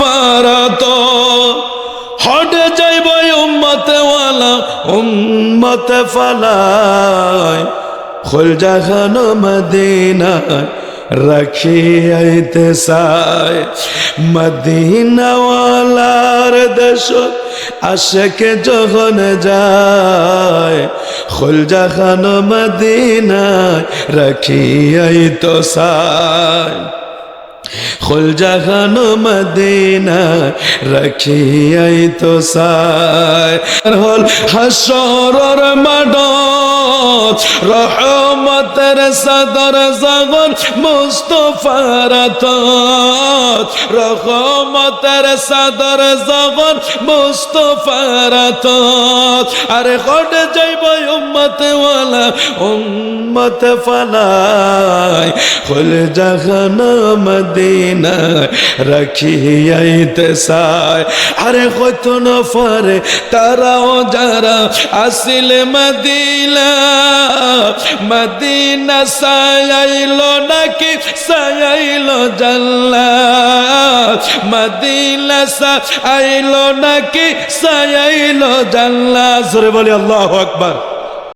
কাফারাত। হটে যাইব উম্মতে ওয়ালা উম্মতে ফালায় খোল জাহান মদিনায় রাখি আইতে সাই মদিনাওয়ালার দেশ আশেকে যখন যায়, খুলজা খান মদিনায় রাখি আইত সাই খুল জাহানো মদিনা রাখিয়াই তো সায় হল হাসরর মাড রহমতের সদর জগন মুস্তফার রহমতের সদর জগন মুস্তফার আরে কট যাইব উম্মত ওয়ালা উম্মত ফালায় খুল জাহানো মদিনা রাখিয়াইতে সায় আরে কত নফরে তারাও যারা আসিলে মদিনা মদিনা সায়াইল নাকি সায়াইল জাল্লা মদিনা সায়াইল নাকি সায়াইল জাল্লা জোরে বলি, আল্লাহু আকবার।